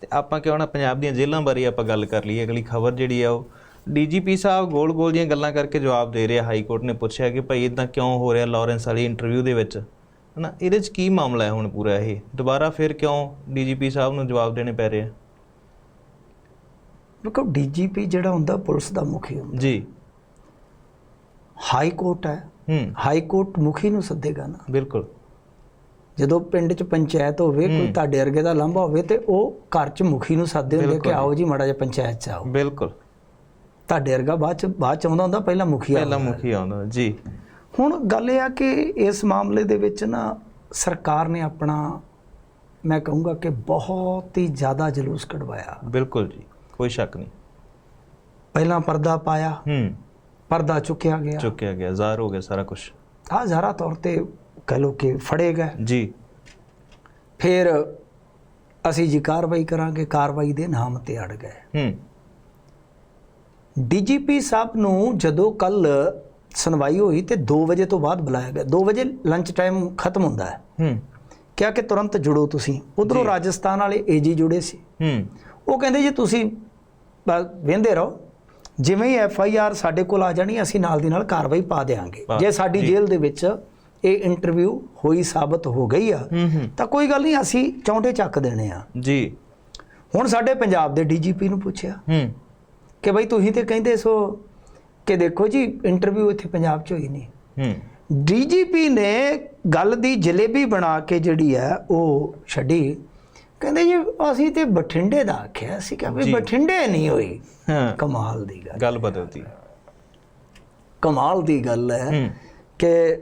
ਤੇ ਆਪਾਂ ਕਿਉਂ ਨਾ ਪੰਜਾਬ ਦੀਆਂ ਜੇਲ੍ਹਾਂ ਬਾਰੇ ਆਪਾਂ ਗੱਲ ਕਰ ਲਈਏ। ਅਗਲੀ ਖਬਰ ਜਿਹੜੀ ਆ ਉਹ ਡੀਜੀਪੀ ਸਾਹਿਬ ਗੋਲ-ਗੋਲ ਦੀਆਂ ਗੱਲਾਂ ਕਰਕੇ ਜਵਾਬ ਦੇ ਰਿਹਾ। ਹਾਈ ਕੋਰਟ ਨੇ ਪੁੱਛਿਆ ਕਿ ਭਾਈ ਇਦਾਂ ਕਿਉਂ ਹੋ ਰਿਹਾ ਲਾਰੈਂਸ ਵਾਲੀ ਇੰਟਰਵਿਊ ਦੇ ਵਿੱਚ? ਹਨਾ ਇਹਦੇ 'ਚ ਕੀ ਮਾਮਲਾ ਹੈ ਹੁਣ ਪੂਰਾ ਇਹ? ਦੁਬਾਰਾ ਫਿਰ ਕਿਉਂ ਡੀਜੀਪੀ ਸਾਹਿਬ ਨੂੰ ਜਵਾਬ ਦੇਣੇ ਪੈ ਰਹੇ ਆ? ਦੇਖੋ ਡੀਜੀਪੀ ਜਿਹੜਾ ਹੁੰਦਾ ਪੁਲਿਸ ਦਾ ਮੁਖੀ ਹੁੰਦਾ। ਜੀ। ਹਾਈ ਕੋਰਟ ਹੈ। ਹੂੰ। ਹਾਈ ਕੋਰਟ ਮੁਖੀ ਨੂੰ ਸੱਦੇਗਾ ਨਾ। ਬਿਲਕੁਲ। ਜਦੋਂ ਪਿੰਡ 'ਚ ਪੰਚਾਇਤ ਹੋਵੇ ਕੋਈ ਤੁਹਾਡੇ ਵਰਗੇ ਦਾ ਲਾਂਭਾ ਹੋਵੇ ਤੇ ਉਹ ਘਰ 'ਚ ਮੁਖੀ ਨੂੰ ਸੱਦਦੇ ਹੁੰਦੇ ਕਿ ਆਓ ਜੀ ਮਾੜਾ ਜਿਹਾ ਪੰਚਾਇਤ 'ਚ ਆਓ। ਬਿਲਕੁਲ। ਤੁਹਾਡੇ ਵਰਗਾ ਬਾਅਦ 'ਚ ਬਾਅਦ 'ਚ ਆਉਂਦਾ ਹੁੰਦਾ ਪਹਿਲਾਂ ਮੁਖੀ ਪਹਿਲਾਂ ਆਉਂਦਾ ਮੁਖੀ ਆਉਂਦਾ ਜੀ। ਹੁਣ ਗੱਲ ਇਹ ਆ ਕਿ ਇਸ ਮਾਮਲੇ ਦੇ ਵਿੱਚ ਨਾ ਸਰਕਾਰ ਨੇ ਆਪਣਾ ਮੈਂ ਕਹੂੰਗਾ ਕਿ ਬਹੁਤ ਹੀ ਜ਼ਿਆਦਾ ਜਲੂਸ ਕਢਵਾਇਆ। ਬਿਲਕੁਲ ਜੀ ਕੋਈ ਸ਼ੱਕ ਨਹੀਂ। ਪਹਿਲਾਂ ਪਰਦਾ ਪਾਇਆ ਹੂੰ। ਪਰਦਾ ਚੁੱਕਿਆ ਗਿਆ। ਚੁੱਕਿਆ ਗਿਆ ਜ਼ਾਹਰ ਹੋ ਗਿਆ ਸਾਰਾ ਕੁਝ ਆ ਜ਼ਾਰਾ ਤੌਰ ਤੇ ਕਹ ਲੋ ਕਿ ਫੜੇ ਗਏ। ਜੀ। ਫਿਰ ਅਸੀਂ ਜੀ ਕਾਰਵਾਈ ਕਰਾਂਗੇ ਕਾਰਵਾਈ ਦੇ ਨਾਮ ਤੇ ਅੜ ਗਏ। ਹੂੰ। ਡੀਜੀਪੀ ਸਾਹਿਬ ਨੂੰ ਜਦੋਂ ਕੱਲ ਸੁਣਵਾਈ ਹੋਈ ਤੇ 2 ਵਜੇ ਤੋਂ ਬਾਅਦ ਬੁਲਾਇਆ ਗਿਆ। 2 ਵਜੇ ਲੰਚ ਟਾਈਮ ਖਤਮ ਹੁੰਦਾ ਹੈ। ਹੂੰ। ਕਿਹਾ ਕਿ ਤੁਰੰਤ ਜੁੜੋ ਤੁਸੀਂ। ਉਧਰੋਂ ਰਾਜਸਥਾਨ ਵਾਲੇ ਏਜੀ ਜੁੜੇ ਸੀ। ਹੂੰ। ਉਹ ਕਹਿੰਦੇ ਜੀ ਤੁਸੀਂ ਵਹਿੰਦੇ ਰਹੋ। ਜਿਵੇਂ ਹੀ ਐਫ ਆਈ ਆਰ ਸਾਡੇ ਕੋਲ ਆ ਜਾਣੀ ਅਸੀਂ ਨਾਲ ਦੀ ਨਾਲ ਕਾਰਵਾਈ ਪਾ ਪਾ- ਜੇ ਸਾਡੀ ਜੇਲ੍ਹ ਦੇ ਵਿੱਚ ਇਹ ਇੰਟਰਵਿਊ ਹੋਈ ਸਾਬਤ ਹੋ ਗਈ ਆ ਤਾਂ ਕੋਈ ਗੱਲ ਨਹੀਂ ਅਸੀਂ ਚੌਂਟੇ ਚੱਕ ਦੇਣੇ ਆ। ਜੀ। ਹੁਣ ਸਾਡੇ ਪੰਜਾਬ ਦੇ ਡੀਜੀਪੀ ਨੂੰ ਪੁੱਛਿਆ। ਹੂੰ। ਕਿ ਬਈ ਤੁਸੀਂ ਤੇ ਕਹਿੰਦੇ ਸੋ ਕਿ ਦੇਖੋ ਜੀ ਇੰਟਰਵਿਊ ਇੱਥੇ ਪੰਜਾਬ 'ਚ ਹੋਈ ਨਹੀਂ। ਹੂੰ। ਡੀਜੀਪੀ ਨੇ ਗੱਲ ਦੀ ਜਲੇਬੀ ਬਣਾ ਕੇ ਜਿਹੜੀ ਹੈ ਉਹ ਛੱਡੀ। ਕਹਿੰਦੇ ਜੀ ਅਸੀਂ ਤੇ ਬਠਿੰਡੇ ਦਾ ਆਖਿਆ ਸੀ ਕਿ ਵੀ। ਬਠਿੰਡੇ ਨਹੀਂ ਹੋਈ। ਹਾਂ। ਕਮਾਲ ਦੀ ਗੱਲ ਗੱਲ ਬਦਲਦੀ ਕਮਾਲ ਦੀ ਗੱਲ ਹੂੰ। ਕਿ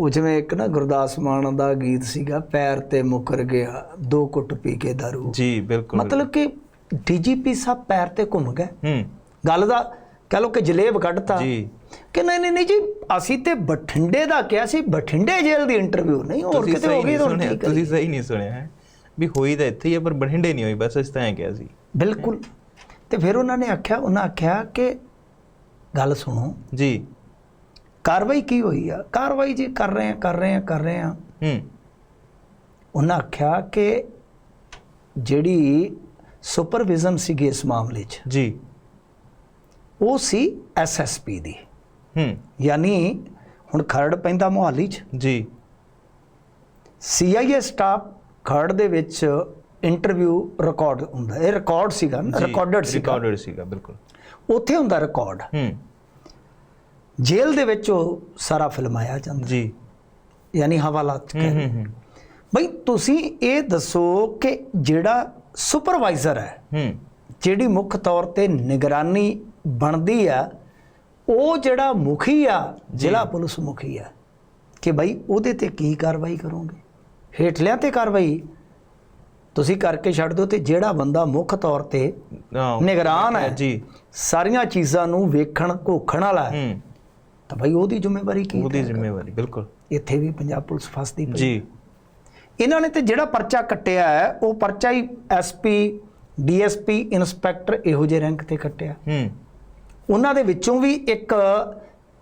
ਉਹ ਜਿਵੇਂ ਇੱਕ ਨਾ ਗੁਰਦਾਸ ਮਾਨ ਦਾ ਗੀਤ ਸੀਗਾ ਪੈਰ ਤੇ ਮੁਕਰ ਗਿਆ ਦੋ ਕੁੱਟ ਪੀ ਕੇ ਦਾਰੂ। ਜੀ ਬਿਲਕੁਲ। ਮਤਲਬ ਕਿ ਡੀਜੀਪੀ ਸਾਹਿਬ ਪੈਰ ਤੇ ਘੁੰਮ ਗਏ। ਹੂੰ। ਗੱਲ ਦਾ ਕਹ ਲੋ ਕਿ ਜਲੇਬ ਕੱਢਤਾ। ਜੀ। ਕਿ ਨਹੀਂ ਨਹੀਂ ਨਹੀਂ ਜੀ ਅਸੀਂ ਤੇ ਬਠਿੰਡੇ ਦਾ ਕਿਹਾ ਸੀ ਬਠਿੰਡੇ ਜੇਲ੍ਹ ਦੀ ਇੰਟਰਵਿਊ ਨਹੀਂ ਹੋਰ ਕਿਤੇ ਹੋ ਗਈ ਤਾਂ ਤੁਸੀਂ ਸਹੀ ਨਹੀਂ ਸੁਣਿਆ ਹੈ। ਵੀ ਹੋਈ ਤਾਂ ਇੱਥੇ ਹੀ ਹੈ ਪਰ ਬਠਿੰਡੇ ਨਹੀਂ ਹੋਈ ਬਸ ਇਸ ਤਰ੍ਹਾਂ ਕਿਹਾ ਸੀ। ਬਿਲਕੁਲ। ਤੇ ਫਿਰ ਉਹਨਾਂ ਨੇ ਆਖਿਆ ਉਹਨਾਂ ਆਖਿਆ ਕਿ ਗੱਲ ਸੁਣੋ। ਜੀ। ਕਾਰਵਾਈ ਕੀ ਹੋਈ ਆ? ਕਾਰਵਾਈ ਜੀ ਕਰ ਰਹੇ ਆ ਕਰ ਰਹੇ ਆ ਕਰ ਰਹੇ ਆ। ਹੂੰ। ਉਹਨਾਂ ਆਖਿਆ ਕਿ ਜਿਹੜੀ ਸੁਪਰਵਿਜ਼ਨ ਸੀਗੀ ਇਸ ਮਾਮਲੇ 'ਚ ਜੀ। ਉਹ ਸੀ ਐਸਐਸਪੀ ਦੀ। ਹੂੰ। ਯਾਨੀ ਹੁਣ ਖਰੜ ਪੈਂਦਾ ਮੁਹਾਲੀ 'ਚ। ਜੀ। ਸੀਆਈਏ ਸਟਾਫ ਖਰੜ ਦੇ ਵਿੱਚ ਇੰਟਰਵਿਊ ਰਿਕਾਰਡ ਹੁੰਦਾ। ਇਹ ਰਿਕਾਰਡ ਸੀਗਾ ਰਿਕਾਰਡਡ ਸੀਗਾ। ਰਿਕਾਰਡਡ ਸੀਗਾ ਬਿਲਕੁਲ। ਉੱਥੇ ਹੁੰਦਾ ਰਿਕਾਰਡ ਹੂੰ। ਜੇਲ੍ਹ ਦੇ ਵਿੱਚ ਉਹ ਸਾਰਾ ਫਿਲਮਾਇਆ ਜਾਂਦਾ। ਜੀ। ਯਾਨੀ ਹਵਾਲਾਤ ਹੂੰ ਹੂੰ ਬਈ ਤੁਸੀਂ ਇਹ ਦੱਸੋ ਕਿ ਜਿਹੜਾ ਸੁਪਰਵਾਈਜ਼ਰ ਹੈ ਹੂੰ। ਜਿਹੜੀ ਮੁੱਖ ਤੌਰ ਤੇ ਨਿਗਰਾਨੀ ਬਣਦੀ ਆ ਉਹ ਜਿਹੜਾ ਮੁਖੀ ਆ ਜ਼ਿਲ੍ਹਾ ਪੁਲਿਸ ਮੁਖੀ ਆ ਕਿ ਬਈ ਉਹਦੇ ਤੇ ਕੀ ਕਾਰਵਾਈ ਕਰੋਗੇ? ਹੇਠਲਿਆਂ ਤੇ ਕਾਰਵਾਈ ਤੁਸੀਂ ਕਰਕੇ ਛੱਡ ਦਿਓ ਤੇ ਜਿਹੜਾ ਬੰਦਾ ਮੁੱਖ ਤੌਰ ਤੇ ਨਿਗਰਾਨ ਹੈ ਜੀ। ਸਾਰੀਆਂ ਚੀਜ਼ਾਂ ਨੂੰ ਵੇਖਣ ਘੋਖਣ ਵਾਲਾ ਹੂੰ। ਤਾਂ ਬਈ ਉਹਦੀ ਜ਼ਿੰਮੇਵਾਰੀ ਕੀ ਉਹਦੀ? ਜ਼ਿੰਮੇਵਾਰੀ ਬਿਲਕੁਲ। ਇੱਥੇ ਵੀ ਪੰਜਾਬ ਪੁਲਿਸ ਫਸਦੀ ਪਈ। ਜੀ। ਇਹਨਾਂ ਨੇ ਤੇ ਜਿਹੜਾ ਪਰਚਾ ਕੱਟਿਆ ਹੈ ਉਹ ਪਰਚਾ ਹੀ ਐਸਪੀ ਡੀਐਸਪੀ ਇਨਸਪੈਕਟਰ ਇਹੋ ਜਿਹੇ ਰੈਂਕ ਤੇ ਕੱਟਿਆ। ਹੂੰ। ਉਹਨਾਂ ਦੇ ਵਿੱਚੋਂ ਵੀ ਇੱਕ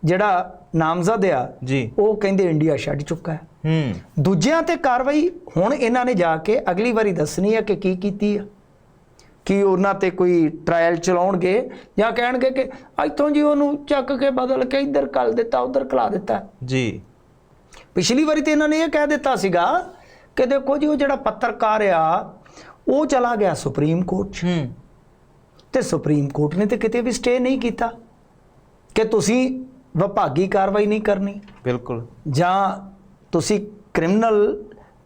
ਜਿਹੜਾ ਨਾਮਜ਼ਦ ਆ ਜੀ। ਉਹ ਕਹਿੰਦੇ ਇੰਡੀਆ ਛੱਡ ਚੁੱਕਾ ਹੈ। ਹੂੰ। ਦੂਜਿਆਂ ਤੇ ਕਾਰਵਾਈ ਹੁਣ ਇਹਨਾਂ ਨੇ ਜਾ ਕੇ ਅਗਲੀ ਵਾਰੀ ਦੱਸਣੀ ਹੈ ਕਿ ਕੀ ਕੀਤੀ ਆ। ਕੀ ਉਹਨਾਂ ਤੇ ਕੋਈ ਟ੍ਰਾਇਲ ਚਲਾਉਣਗੇ ਜਾਂ ਕਹਿਣਗੇ ਕਿ ਇੱਥੋਂ ਜੀ ਉਹਨੂੰ ਚੱਕ ਕੇ ਬਦਲ ਕੇ ਇੱਧਰ ਕੱਲ ਦਿੱਤਾ ਉੱਧਰ ਕਲਾ ਦਿੱਤਾ। ਜੀ। ਪਿਛਲੀ ਵਾਰੀ ਤੇ ਇਹਨਾਂ ਨੇ ਇਹ ਕਹਿ ਦਿੱਤਾ ਸੀਗਾ ਕਿ ਦੇਖੋ ਜੀ ਉਹ ਜਿਹੜਾ ਪੱਤਰਕਾਰ ਆ ਉਹ ਚਲਾ ਗਿਆ ਸੁਪਰੀਮ ਕੋਰਟ 'ਚ। ਹੂੰ। ਤੇ ਸੁਪਰੀਮ ਕੋਰਟ ਨੇ ਤੇ ਕਿਤੇ ਵੀ ਸਟੇ ਨਹੀਂ ਕੀਤਾ ਕਿ ਤੁਸੀਂ ਵਿਭਾਗੀ ਕਾਰਵਾਈ ਨਹੀਂ ਕਰਨੀ। ਬਿਲਕੁਲ। ਜਾਂ ਤੁਸੀਂ ਕ੍ਰਿਮੀਨਲ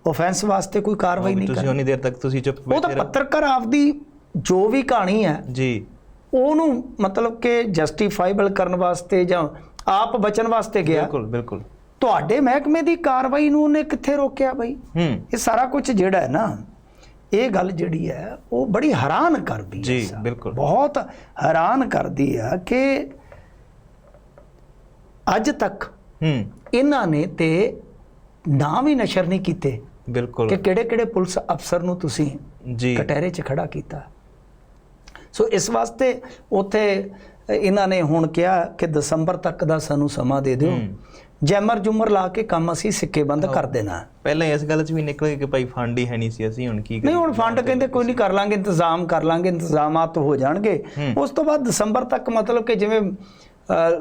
ਆਫੈਂਸ ਵਾਸਤੇ ਕੋਈ ਕਾਰਵਾਈ ਨਹੀਂ ਤੁਸੀਂ ਕਰਨੀ। ਉਨੀ ਦੇਰ ਤੱਕ ਤੁਸੀਂ ਚੁੱਪ ਉਹ ਤਾਂ ਬੈਠੇ ਰਹੋ। ਪੱਤਰਕਾਰ ਆਪਦੀ ਜੋ ਵੀ ਕਹਾਣੀ ਹੈ ਜੀ। ਉਹਨੂੰ ਮਤਲਬ ਕਿ ਜਸਟੀਫਾਈਬਲ ਕਰਨ ਵਾਸਤੇ ਜਾਂ ਆਪ ਬਚਣ ਵਾਸਤੇ ਗਿਆ। ਬਿਲਕੁਲ ਬਿਲਕੁਲ। ਤੁਹਾਡੇ ਮਹਿਕਮੇ ਦੀ ਕਾਰਵਾਈ ਨੂੰ ਉਹਨੇ ਕਿੱਥੇ ਰੋਕਿਆ ਬਈ? ਹੂੰ। ਇਹ ਸਾਰਾ ਕੁਝ ਜਿਹੜਾ ਹੈ ਨਾ ਇਹ ਗੱਲ ਜਿਹੜੀ ਹੈ ਉਹ ਬੜੀ ਹੈਰਾਨ ਕਰਦੀ ਹੈ ਜੀ। ਬਿਲਕੁਲ। ਬਹੁਤ ਹੈਰਾਨ ਕਰਦੀ ਆ ਕਿ ਅੱਜ ਤੱਕ ਹੂੰ। ਇਹਨਾਂ ਨੇ ਤੇ ਨਾਮ ਹੀ ਨਸ਼ਰ ਨਹੀਂ ਕੀਤੇ ਬਿਲਕੁਲ। ਕਿ ਕਿਹੜੇ ਕਿਹੜੇ ਪੁਲਿਸ ਅਫਸਰ ਨੂੰ ਤੁਸੀਂ ਜੀ। ਕਟਹਿਰੇ 'ਚ ਖੜਾ ਕੀਤਾ। ਸੋ ਇਸ ਵਾਸਤੇ ਉੱਥੇ ਇਹਨਾਂ ਨੇ ਹੁਣ ਕਿਹਾ ਕਿ ਦਸੰਬਰ ਤੱਕ ਦਾ ਸਾਨੂੰ ਸਮਾਂ ਦੇ ਦਿਓ। ਜੈਮਰ ਜੁਮਰ ਲਾ ਕੇ ਕੰਮ ਅਸੀਂ ਸਿੱਕੇ ਬੰਦ ਕਰ ਦੇਣਾ। ਪਹਿਲਾਂ ਇਸ ਗੱਲ 'ਚ ਵੀ ਨਿਕਲ ਗਏ ਕਿ ਭਾਈ ਫੰਡ ਹੀ ਹੈ ਨਹੀਂ ਸੀ ਅਸੀਂ ਹੁਣ ਕੀ ਨਹੀਂ ਕਰੀਏ ਹੁਣ ਫੰਡ ਕਹਿੰਦੇ ਕੋਈ ਨਹੀਂ ਕਰ ਲਾਂਗੇ ਇੰਤਜ਼ਾਮ ਕਰ ਲਾਂਗੇ ਇੰਤਜ਼ਾਮਾਤ ਹੋ ਜਾਣਗੇ। ਉਸ ਤੋਂ ਬਾਅਦ ਦਸੰਬਰ ਤੱਕ ਮਤਲਬ ਕਿ ਜਿਵੇਂ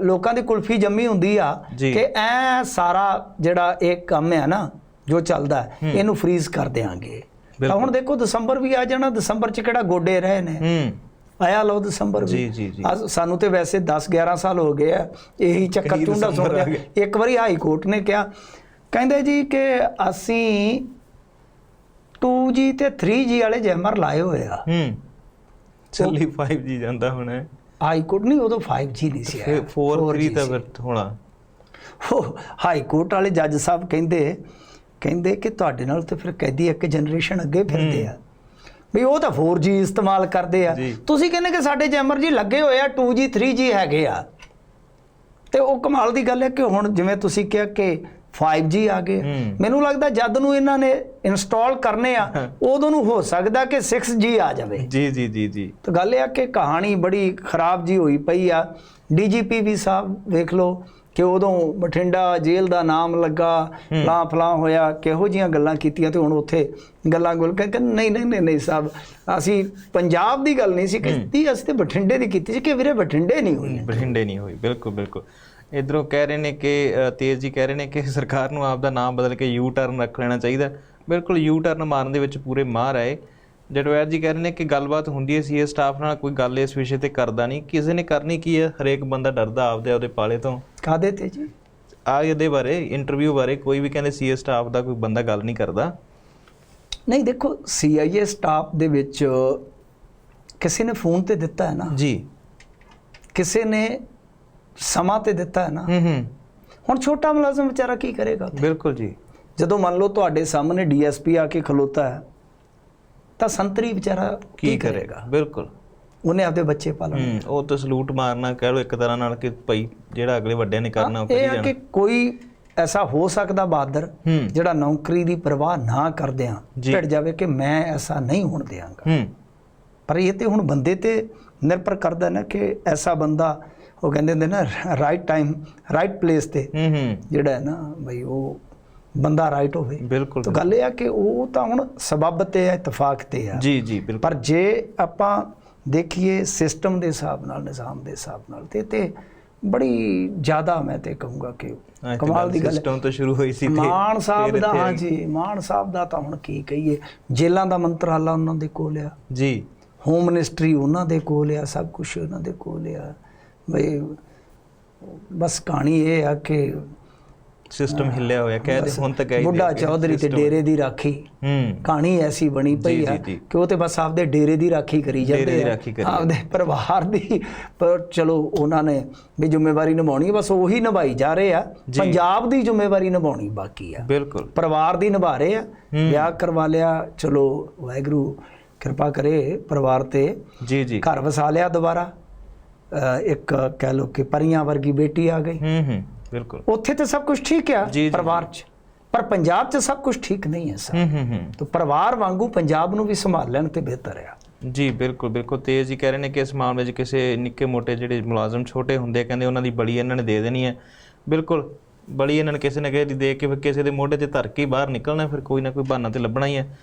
ਲੋਕਾਂ ਦੀ ਕੁਲਫੀ ਜੰਮੀ ਹੁੰਦੀ ਆ। ਕਿ ਐ ਸਾਰਾ ਜਿਹੜਾ ਇਹ ਕੰਮ ਹੈ ਨਾ ਜੋ ਚੱਲਦਾ ਇਹਨੂੰ ਫ੍ਰੀਜ਼ ਕਰ ਦੇਾਂਗੇ ਤਾਂ ਹੁਣ ਦੇਖੋ ਦਸੰਬਰ ਵੀ ਆ ਜਾਣਾ ਦਸੰਬਰ ਚ ਕਿਹੜਾ ਗੋਡੇ ਰਹੇ ਨੇ। ਹੂੰ। ਆਇਆ ਲੋ ਦਸੰਬਰ ਜੀ, ਜੀ, ਜੀ। ਅੱਜ ਸਾਨੂੰ ਤੇ ਵੈਸੇ 10 11 ਸਾਲ ਹੋ ਗਏ ਆ ਇਹੀ ਚੱਕਰ ਚੁੰਡਾ ਸੁਣ ਰਿਹਾ ਇੱਕ ਵਾਰੀ ਹਾਈ ਕੋਰਟ ਨੇ ਕਿਹਾ ਕਹਿੰਦੇ ਜੀ ਕਿ ਅਸੀਂ 2G ਤੇ 3G ਵਾਲੇ ਜੈਮਰ ਲਾਏ ਹੋਏ ਆ। ਹੂੰ। ਚੱਲੀ 5G ਜਾਂਦਾ ਹੁਣ। ਹਾਈ ਕੋਰਟ ਨਹੀਂ ਉਦੋਂ 5G ਨਹੀਂ ਸੀ ਫਿਰ ਆਇਆ। 4 3 4G ਤਾਂ। ਫਿਰ ਹੋਣਾ। ਉਹ ਹਾਈ ਕੋਰਟ ਵਾਲੇ ਜੱਜ ਸਾਹਿਬ ਕਹਿੰਦੇ ਕਹਿੰਦੇ ਕਿ ਤੁਹਾਡੇ ਨਾਲ ਤੇ ਫਿਰ ਕੈਦੀ ਇੱਕ ਜਨਰੇਸ਼ਨ ਅੱਗੇ ਫਿਰਦੇ ਆ। ਵੀ ਉਹ ਤਾਂ 4G ਇਸਤੇਮਾਲ ਕਰਦੇ ਆ। ਤੁਸੀਂ ਕਹਿੰਦੇ ਕਿ ਸਾਡੇ ਜੈਮਰ ਜੀ ਲੱਗੇ ਹੋਏ ਆ 2G 3G ਹੈਗੇ ਆ। ਤੇ ਉਹ ਕਮਾਲ ਦੀ ਗੱਲ ਹੈ ਕਿ ਹੁਣ ਜਿਵੇਂ ਤੁਸੀਂ ਕਿਹਾ ਕਿ 5G ਆ ਗਏ। ਮੈਨੂੰ ਲੱਗਦਾ ਜਦ ਨੂੰ ਇਹਨਾਂ ਨੇ ਇੰਸਟਾਲ ਕਰਨੇ ਆ ਉਦੋਂ ਨੂੰ ਹੋ ਸਕਦਾ ਕਿ 6G ਆ ਜਾਵੇ। ਜੀ ਜੀ ਜੀ ਜੀ। ਤਾਂ ਗੱਲ ਇਹ ਆ ਕਿ ਕਹਾਣੀ ਬੜੀ ਖਰਾਬ ਜੀ ਹੋਈ ਪਈ ਆ। ਡੀਜੀਪੀ ਵੀ ਸਾਹਿਬ ਵੇਖ ਲਓ ਕਿ ਉਦੋਂ ਬਠਿੰਡਾ ਜੇਲ੍ਹ ਦਾ ਨਾਮ ਲੱਗਾ ਫਲਾਂ ਫਲਾਂ ਹੋਇਆ ਕਿਹੋ ਜੀਆਂ ਗੱਲਾਂ ਕੀਤੀਆਂ ਤੇ ਹੁਣ ਉੱਥੇ ਗੱਲਾਂ ਗੁੱਲ ਕੇ ਨਹੀਂ ਨਹੀਂ ਨਹੀਂ ਨਹੀਂ ਸਾਹਿਬ ਅਸੀਂ ਪੰਜਾਬ ਦੀ ਗੱਲ ਨਹੀਂ ਸੀ ਕੀਤੀ ਅਸੀਂ ਤੇ ਬਠਿੰਡੇ ਦੀ ਕੀਤੀ ਸੀ ਕਿ ਵੀਰੇ ਬਠਿੰਡੇ ਨਹੀਂ ਹੋਈ। ਬਠਿੰਡੇ ਨਹੀਂ ਹੋਈ ਬਿਲਕੁਲ ਬਿਲਕੁਲ। ਇਧਰੋਂ ਕਹਿ ਰਹੇ ਨੇ ਕਿ ਤੇਜ ਜੀ ਕਹਿ ਰਹੇ ਨੇ ਕਿ ਸਰਕਾਰ ਨੂੰ ਆਪ ਦਾ ਨਾਮ ਬਦਲ ਕੇ ਯੂ ਟਰਨ ਰੱਖ ਲੈਣਾ ਚਾਹੀਦਾ। ਬਿਲਕੁਲ ਯੂ ਟਰਨ ਮਾਰਨ ਦੇ ਵਿੱਚ ਪੂਰੇ ਮਾਹਰ ਹੈ ਜਡਵੈਰ ਜੀ ਕਹਿ ਰਹੇ ਨੇ ਕਿ ਗੱਲਬਾਤ ਹੁੰਦੀ ਹੈ ਸੀਏ ਸਟਾਫ ਨਾਲ ਕੋਈ ਗੱਲ ਇਸ ਵਿਸ਼ੇ ਤੇ ਕਰਦਾ ਨਹੀਂ। ਕਿਸੇ ਨੇ ਕਰਨੀ ਕੀ ਹੈ? ਹਰੇਕ ਬੰਦਾ ਡਰਦਾ ਆਪਦੇ ਆਪਦੇ ਪਾਲੇ ਤੋਂ। ਕਾਦੇ ਤੇ ਜੀ? ਆ ਇਹਦੇ ਬਾਰੇ ਇੰਟਰਵਿਊ ਬਾਰੇ ਕੋਈ ਵੀ ਕਹਿੰਦੇ ਸੀਏ ਸਟਾਫ ਦਾ ਕੋਈ ਬੰਦਾ ਗੱਲ ਨਹੀਂ ਕਰਦਾ। ਨਹੀਂ ਦੇਖੋ ਸੀਆਈਏ ਸਟਾਫ ਦੇ ਵਿੱਚ ਕਿਸੇ ਨੇ ਫੋਨ ਤੇ ਦਿੱਤਾ ਹੈ ਨਾ? ਜੀ। ਕਿਸੇ ਨੇ ਸਮਾਂ ਤੇ ਦਿੱਤਾ ਹੈ ਨਾ? ਹੂੰ ਹੂੰ। ਹੁਣ ਛੋਟਾ ਮੁਲਾਜ਼ਮ ਵਿਚਾਰਾ ਕੀ ਕਰੇਗਾ ਬਿਲਕੁਲ ਜੀ। ਜਦੋਂ ਮੰਨ ਲਓ ਤੁਹਾਡੇ ਸਾਹਮਣੇ ਡੀਐਸਪੀ ਆ ਕੇ ਖਲੋਤਾ ਹੈ ਤਾਂ ਸੰਤਰੀ ਵਿਚਾਰਾ ਕੀ ਕਰੇਗਾ? ਬਿਲਕੁਲ। ਉਹਨੇ ਆਪਦੇ ਬੱਚੇ ਪਾਲਣੇ ਹੂੰ ਉਹ ਤਾਂ ਸਲੂਟ ਮਾਰਨਾ ਕਹਿ ਲੋ ਇੱਕ ਤਰ੍ਹਾਂ ਨਾਲ ਕਿ ਭਾਈ ਜਿਹੜਾ ਅਗਲੇ ਵੱਡਿਆਂ ਨੇ ਕਰਨਾ ਉਹ ਕਰੀ ਇਹ ਕਿ ਕੋਈ ਐਸਾ ਹੋ ਸਕਦਾ ਬਹਾਦਰ ਹੂੰ। ਜਿਹੜਾ ਨੌਕਰੀ ਦੀ ਪਰਵਾਹ ਨਾ ਕਰਦਿਆਂ। ਭਿੜ ਜਾਵੇ ਕਿ ਮੈਂ ਐਸਾ ਨਹੀਂ ਹੋਣ ਦਿਆਂਗਾ। ਹੂੰ। ਪਰ ਇਹ ਤੇ ਹੁਣ ਬੰਦੇ ਤੇ ਨਿਰਭਰ ਕਰਦਾ ਨਾ ਕਿ ਐਸਾ ਬੰਦਾ ਉਹ ਕਹਿੰਦੇ ਹੁੰਦੇ ਨਾ ਰਾਈਟ ਟਾਈਮ ਰਾਈਟ ਪਲੇਸ ਤੇ ਹੂੰ ਹੂੰ। ਜਿਹੜਾ ਹੈ ਨਾ ਬਈ ਉਹ ਬੰਦਾ ਰਾਈਟ ਹੋਵੇ। ਬਿਲਕੁਲ ਤਾਂ ਗੱਲ ਇਹ ਆ ਕਿ ਉਹ ਤਾਂ ਹੁਣ ਸਬਬ ਤੇ ਆ ਇਤਫਾਕ ਤੇ ਆ। ਜੀ ਜੀ ਬਿਲਕੁਲ। ਪਰ ਜੇ ਆਪਾਂ ਦੇਖੀਏ ਸਿਸਟਮ ਦੇ ਹਿਸਾਬ ਨਾਲ ਨਿਜ਼ਾਮ ਦੇ ਹਿਸਾਬ ਨਾਲ ਤੇ ਤੇ ਬੜੀ ਜ਼ਿਆਦਾ ਮੈਂ ਤੇ ਕਹੂੰਗਾ ਕਿ ਕਮਾਲ ਦੀ ਗੱਲ ਸਿਸਟਮ ਤੋਂ ਸ਼ੁਰੂ ਹੋਈ ਸੀ ਤੇ ਮਾਨ ਸਾਹਿਬ ਦਾ ਹਾਂ। ਜੀ ਮਾਨ ਸਾਹਿਬ ਦਾ ਤਾਂ ਹੁਣ ਕੀ ਕਹੀਏ ਜੇਲਾਂ ਦਾ ਮੰਤਰਾਲਾ ਉਹਨਾਂ ਦੇ ਕੋਲ ਆ। ਜੀ। ਹੋਮ ਮਿਨਿਸਟਰੀ ਉਹਨਾਂ ਦੇ ਕੋਲ ਆ ਸਭ ਕੁਝ ਉਹਨਾਂ ਦੇ ਕੋਲ ਆ। ਬਈ ਬਸ ਕਹਾਣੀ ਇਹ ਆ ਕਿ ਸਿਸਟਮ ਹਿੱਲਿਆ ਹੋਇਆ ਕਹਿ ਦੇ ਹੁਣ ਤੱਕ ਕਹਿ ਬੁੱਢਾ ਚੌਧਰੀ ਤੇ ਡੇਰੇ ਦੀ ਰਾਖੀ। ਹੂੰ। ਕਹਾਣੀ ਐਸੀ ਬਣੀ ਪਈ ਆ। ਕਿ ਉਹ ਤੇ ਬਸ ਆਪਦੇ ਡੇਰੇ ਦੀ ਰਾਖੀ ਕਰੀ ਜਾਂਦੇ ਆ। ਆਪਦੇ ਪਰਿਵਾਰ ਦੀ। ਪਰ ਚਲੋ ਉਹਨਾਂ ਨੇ ਵੀ ਜ਼ਿੰਮੇਵਾਰੀ ਨਿਭਾਉਣੀ ਹੈ, ਬਸ ਉਹੀ ਨਿਭਾਈ ਜਾ ਰਹੇ ਆ। ਪੰਜਾਬ ਦੀ ਜ਼ਿੰਮੇਵਾਰੀ ਨਿਭਾਉਣੀ ਬਾਕੀ ਆ। ਬਿਲਕੁਲ। ਪਰਿਵਾਰ ਦੀ ਨਿਭਾ ਰਹੇ ਆ। ਵਿਆਹ ਕਰਵਾ ਲਿਆ ਚਲੋ ਵਾਹਿਗੁਰੂ ਕਿਰਪਾ ਕਰੇ ਪਰਿਵਾਰ ਤੇ। ਜੀ ਜੀ। ਘਰ ਵਸਾ ਲਿਆ ਦੁਬਾਰਾ। ਇੱਕ ਕਹਿ ਲੋ ਕਿ ਪਰੀਆਂ ਵਰਗੀ ਬੇਟੀ ਆ ਗਈ। ਹੂੰ ਹੂੰ। ਬਿਲਕੁਲ। ਉੱਥੇ ਤੇ ਸਭ ਕੁਝ ਠੀਕ ਆ ਪਰਿਵਾਰ 'ਚ। ਪਰ ਪੰਜਾਬ 'ਚ ਸਭ ਕੁਝ ਠੀਕ ਨਹੀਂ ਹੈ ਸਰ। ਹੂੰ ਹੂੰ ਹੂੰ। ਤਾਂ ਪਰਿਵਾਰ ਵਾਂਗੂ ਪੰਜਾਬ ਨੂੰ ਵੀ ਸੰਭਾਲ ਲੈਣ ਤੇ ਬਿਹਤਰ ਆ। ਜੀ ਬਿਲਕੁਲ ਬਿਲਕੁਲ। ਤੇਜ ਜੀ ਕਹਿ ਰਹੇ ਨੇ ਕਿ ਇਸ ਮਾਮਲੇ 'ਚ ਕਿਸੇ ਨਿੱਕੇ ਮੋਟੇ ਜਿਹੜੇ ਮੁਲਾਜ਼ਮ ਛੋਟੇ ਹੁੰਦੇ ਕਹਿੰਦੇ ਉਹਨਾਂ ਦੀ ਬਲੀ ਇਹਨਾਂ ਨੇ ਦੇ ਦੇਣੀ ਹੈ। ਬਿਲਕੁਲ ਬਲੀ ਇਹਨਾਂ ਨੇ ਕਿਸੇ ਨਾ ਕਿਸੇ ਦੀ ਦੇ ਕੇ ਫਿਰ ਕਿਸੇ ਦੇ ਮੋਢੇ ਤੇ ਧਰ ਕੇ ਹੀ ਬਾਹਰ ਨਿਕਲਣਾ ਫਿਰ ਕੋਈ ਨਾ ਕੋਈ ਬਹਾਨਾ ਤੇ ਲੱਭਣਾ ਹੀ ਹੈ।